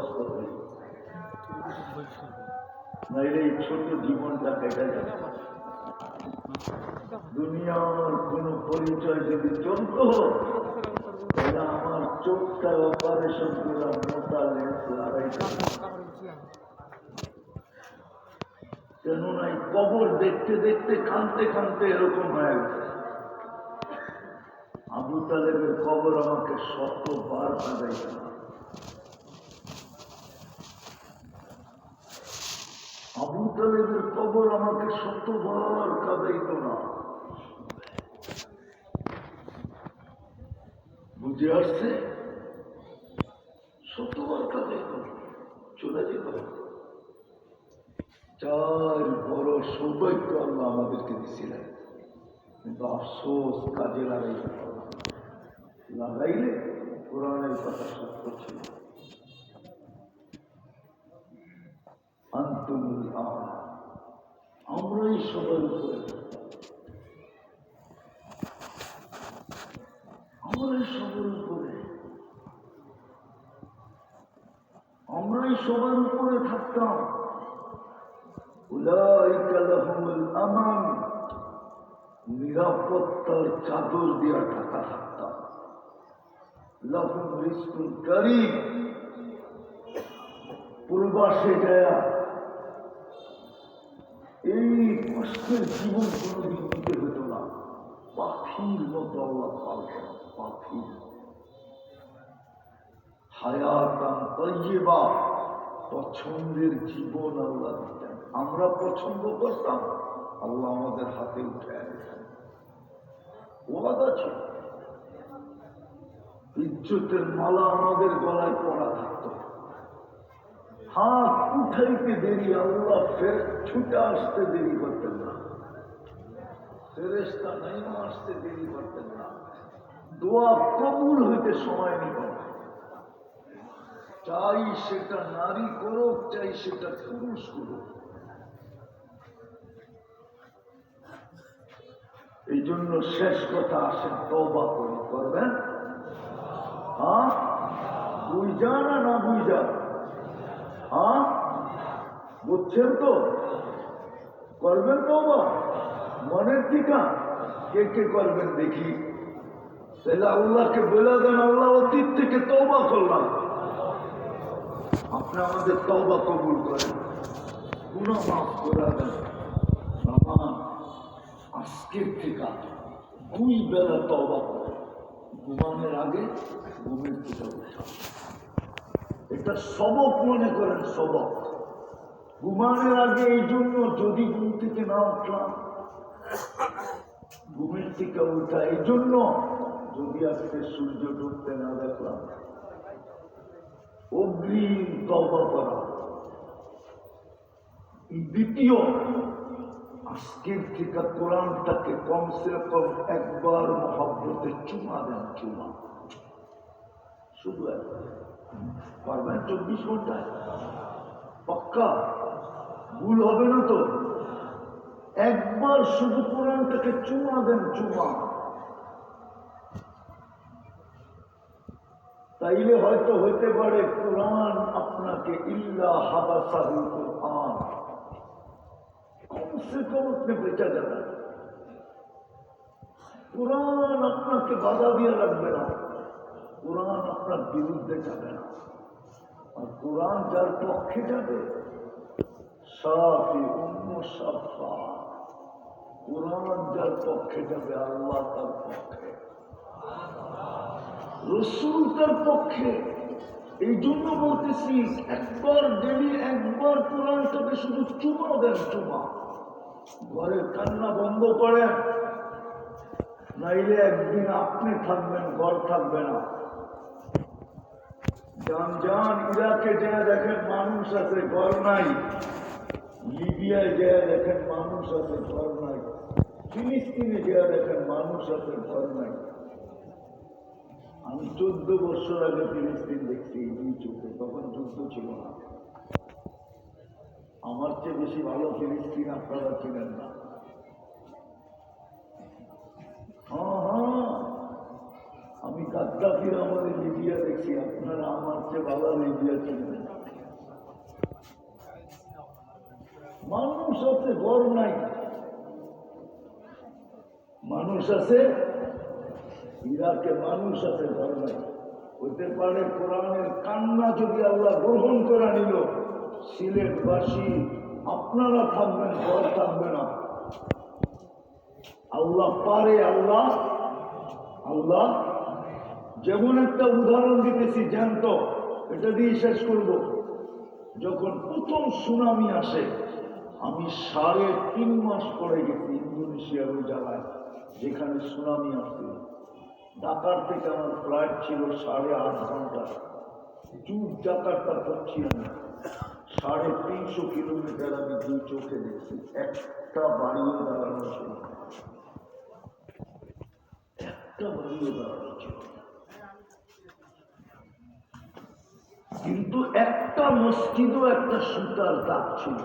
বয়স্ক হই নাইলে এই ছোট জীবনটা কেটে যাবে। দুনিয়ার কোন পরিচয় যদি চলতো, তাহলে আমার চোখটা অপারেশন করে মোটা লেন্স লাগাইতে কেননা এই কবর দেখতে দেখতে, কানতে কানতে এরকম হয়ে গেছে। আবু তালেবের কবর আমাকে শতবার কাঁদাইছে আবু তালেবের কবর আমাকে শতবার কাঁদাইত না। বুঝে আসছে? শতবার কাঁদাইত। চলে যেত চার বড় সৌভাগ্য আল্লাহ আমাদেরকে দিছিলেন। কিন্তু আফসোস কাজে না। লাগাইলে কোরআনের কথা সত্য ছিল। আন্তমুল আলা। আমরাই সবার উপরে। আমরাই সবার উপরে আমরাই সবার উপরে থাকতাম আমান, নিরাপত্তার চাদর দিয়া ঢাকা থাকতাম লাহুম রিস্কুল কারিম, পূর্বাসে যায় এই কষ্টের জীবন কোনোদিন নিতে হতো না। পাখির মতো আল্লাহ পালতেন পাখির হায়াতান তৈবা পছন্দের জীবন আল্লাহ দিতেন। আমরা পছন্দ করতাম, আল্লাহ আমাদের হাতে উঠে দিতেন ওয়াদা ছিল। ইজ্জতের মালা আমাদের গলায় পড়া থাকতো। হাত উঠাইতে দেরি, আল্লাহ ফের ছুটে আসতে দেরি করতেন না। ফেরেস্তা নাইমা আসতে দেরি করতেন না। দোয়া কবুল হইতে সময় নিত চাই সেটা নারী করুক, চাই সেটা পুরুষ করুক। এই জন্য শেষ কথা আসেন তবা করে, করবেন? হ্যাঁ? বুঝা না না বুঝা? হ্যাঁ? বুঝছেন তো? করবেন তবা মনের টিকা? কে কে করবেন দেখি? তাহলে আল্লাহকে বলে দেন, আল্লাহ অতীত থেকে তবা করলাম। আপনি আমাদের তবা কবুল করেন। গুণ মাফ করে দেন। আমার আজকের থেকে দুই বেলা তবা করে ঘুমানোর আগে ঘুমের থেকে উঠা এটা সবক মনে করেন সবক। ঘুমানোর আগে এই জন্য যদি ঘুম থেকে না উঠলাম, ঘুমের থেকে উঠা এই জন্য যদি আজকে সূর্য ডুবতে না দেখলাম, অগ্রিম তবা করা। দ্বিতীয়, আজকের থেকে কোরআনটাকে কমসে কম একবার মহাব্বতে চুমা দেন, চুমা। শুধু পারবেন চব্বিশ ঘন্টায়। পাক্কা। ভুল হবে না তো। একবার শুধু কোরআনটাকে চুমা দেন, চুমা। তাইলে হয়তো হইতে পারে কোরআন আপনাকে ইল্লা হাবাসাহুল কোরআন। কমসে কম আপনি বেঁচে যাবেন। কোরআন আপনাকে বাধা দিয়ে রাখবে না। কোরআন আপনার বিরুদ্ধে যাবে না। আর কোরআন যার পক্ষে যাবে, সাফি অন্য সাফা। কোরআন যার পক্ষে যাবে, আল্লাহ তার পক্ষে। রসুল তার পক্ষে। এই জন্য বলতেছি, একবার ডেলি একবার কোরআনটাকে শুধু চুমা দেন, চুমা। ঘরের কান্না বন্ধ করেন, নাইলে একদিন আপনি থাকবেন, ঘর থাকবে না। যান ইরাকে যা দেখেন মানুষ আছে, ঘর নাই। লিবিয়ায় যা দেখেন মানুষ আছে, ঘর নাই। ফিলিস্তিনে যা দেখেন মানুষ আছে, ঘর নাই। আমি চোদ্দ বছর আগে ফিলিস্তিন দেখছি দুই চোখে তখন যুদ্ধ ছিল না। আমার চেয়ে বেশি ভালো ফিলিস্তিন আপনারা ছিলেন না। হ্যাঁ আমাদের লিবিয়া দেখছি, আপনারা আমার চেয়ে ভালো লিবিয়া চিনবেন মানুষ আছে, ঘর নাই। মানুষ আছে, ইরাকে মানুষ আছে, ঘর নাই। হইতে পারে কোরআনের কান্না যদি আল্লাহ গ্রহণ করে নিল, সিলেটবাসী আপনারা থাকবেন ঘর থাকবে না। আল্লাহ পারে আল্লাহ আল্লাহ যেমন একটা উদাহরণ দিতেছি, জ্যান্ত। এটা দিয়ে শেষ করব। যখন প্রথম সুনামি আসে, আমি সাড়ে তিন মাস পরে গেছি ইন্দোনেশিয়ার ওই জায়গায়, যেখানে সুনামি আসছিল ঢাকার থেকে আমার ফ্লাইট ছিল সাড়ে আট ঘণ্টা। জুট জাকারটা করছি আমি। সাড়ে তিনশো কিলোমিটার আমি দুই চোখে দেখছি। একটা বাড়িও দাঁড়ানো ছিল একটা বাড়িও দাঁড়ানো ছিল না। কিন্তু একটা মসজিদও একটা সুতার দাগ ছিল।